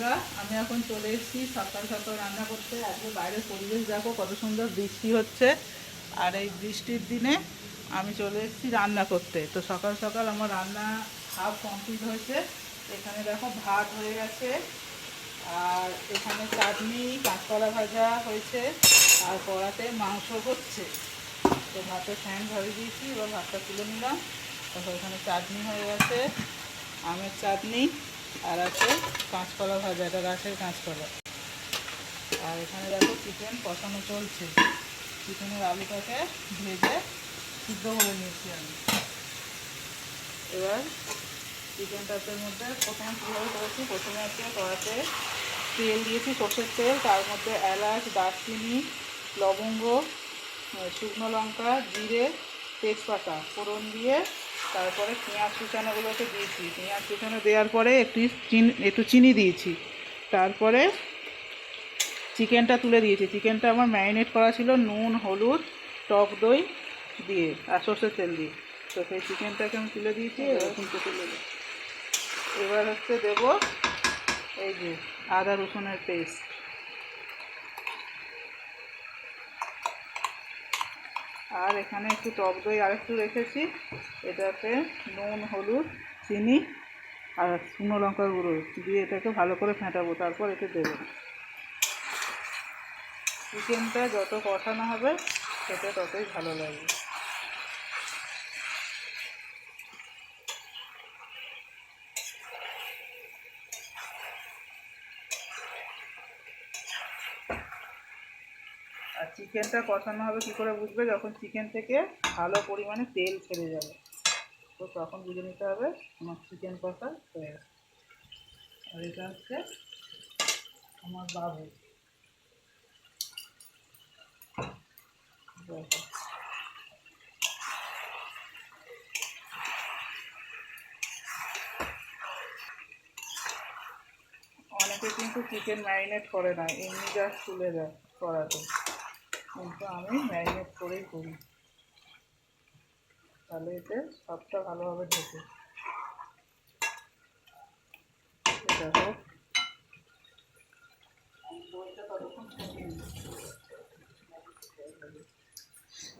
বন্ধুরা, আমি এখন চলে এসেছি সকাল সকাল রান্না করতে। আজকে বাইরের পরিবেশ দেখো, কত সুন্দর বৃষ্টি হচ্ছে। আর এই বৃষ্টির দিনে আমি চলে এসেছি রান্না করতে। তো সকাল সকাল আমার রান্না হাফ কমপ্লিট হয়েছে। এখানে দেখো ভাত হয়ে গেছে। আর এখানে চাটনি, কাঁচকলা ভাজা হয়েছে। আর কড়াতে মাংস হচ্ছে। তো ভাতের ফ্যান ধরে দিয়েছি, এবার ভাতটা তুলে নিলাম। তারপর এখানে চাটনি হয়ে গেছে। আমের চাটনি আর আছে কাঁচকলা ভাজা, এটা গাছের কাঁচকলা। আর এখানে দেখো চিকেন কষানো চলছে। চিকেনের আলুটাকে ভেজে সিদ্ধ করে নিয়েছি আমি। এবার চিকেনটাতে মধ্যে প্রথমে কীভাবে করেছি? প্রথমে হচ্ছে কড়াতে তেল দিয়েছি, সর্ষের তেল, তার মধ্যে এলাচ, দারচিনি, লবঙ্গ, শুকনো লঙ্কা, জিরে, তেজপাতা ফোড়ন দিয়ে তারপরে পেঁয়াজ কুচানোগুলোকে দিয়েছি। পেঁয়াজ কুচানো দেওয়ার পরে একটু চিনি একটু চিনি দিয়েছি। তারপরে চিকেনটা তুলে দিয়েছি। চিকেনটা আমার ম্যারিনেট করা ছিল নুন হলুদ টক দই দিয়ে আর সর্ষের তেল দিয়ে। তো সেই চিকেনটাকে আমি তুলে দিয়েছি এরকম তুলে এবার হচ্ছে দেবো এই যে আদা রসুনের পেস্ট। আর এখানে একটু টক দই আর একটু রেখেছি। এটাতে নুন, হলুদ, চিনি আর শুকনো লঙ্কা গুঁড়ো দিয়ে এটাকে ভালো করে ফেটাবো, তারপর এতে দেবো। চিকেনটা যত কষানো হবে সেটা ততই ভালো লাগবে। আর চিকেনটা কষানো হবে, কী করে বুঝবে? যখন চিকেন থেকে ভালো পরিমাণে তেল ছেড়ে যাবে। তো তখন বুঝে নিতে হবে আমার চিকেন কষা হয়ে আর এটা হচ্ছে আমার বাবু। অনেকে কিন্তু চিকেন ম্যারিনেট করে না, এমনি জাস্ট তুলে দেয় করাতে কিন্তু আমি ম্যারিনেট করেই করি। তাহলে এতে সবটা ভালোভাবে ঢোকে।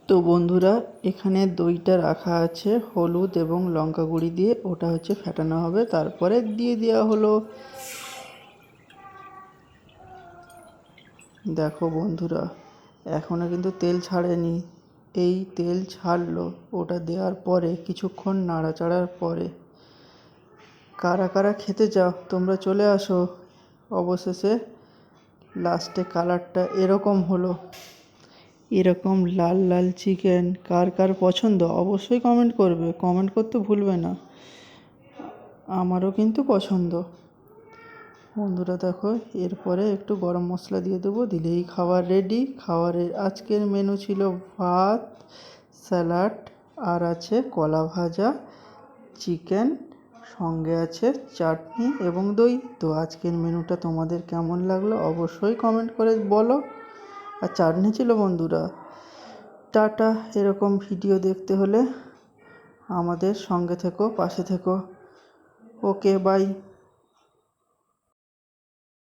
তো বন্ধুরা, এখানে দইটা রাখা আছে, হলুদ এবং লঙ্কা গুঁড়ি দিয়ে। ওটা হচ্ছে ফেটানো হবে। তারপরে দিয়ে দেওয়া হলো। দেখো বন্ধুরা। এখনও কিন্তু তেল ছাড়েনি। এই তেল ছাড়লো ওটা দেওয়ার পরে, কিছুক্ষণ নাড়াচাড়ার পরে। কারা কারা খেতে চাও তোমরা চলে আসো। অবশেষে লাস্টে কালারটা এরকম হলো। এরকম লাল লাল চিকেন, কার কার পছন্দ অবশ্যই কমেন্ট করবে। কমেন্ট করতে ভুলবে না। আমারও কিন্তু পছন্দ। বন্ধুরা দেখো, এরপরে একটু গরম মশলা দিয়ে দেবো, দিলেই খাবার রেডি খাবারের আজকের মেনু ছিল ভাত স্যালাড আর আছে কলা ভাজা চিকেন সঙ্গে আছে চাটনি এবং দই। তো আজকের মেনুটা তোমাদের কেমন লাগল অবশ্যই কমেন্ট করে বলো। আর চাটনি ছিল বন্ধুরা, টাটা। এরকম ভিডিও দেখতে হলে আমাদের সঙ্গে থেকো, পাশে থেকো। Okay bye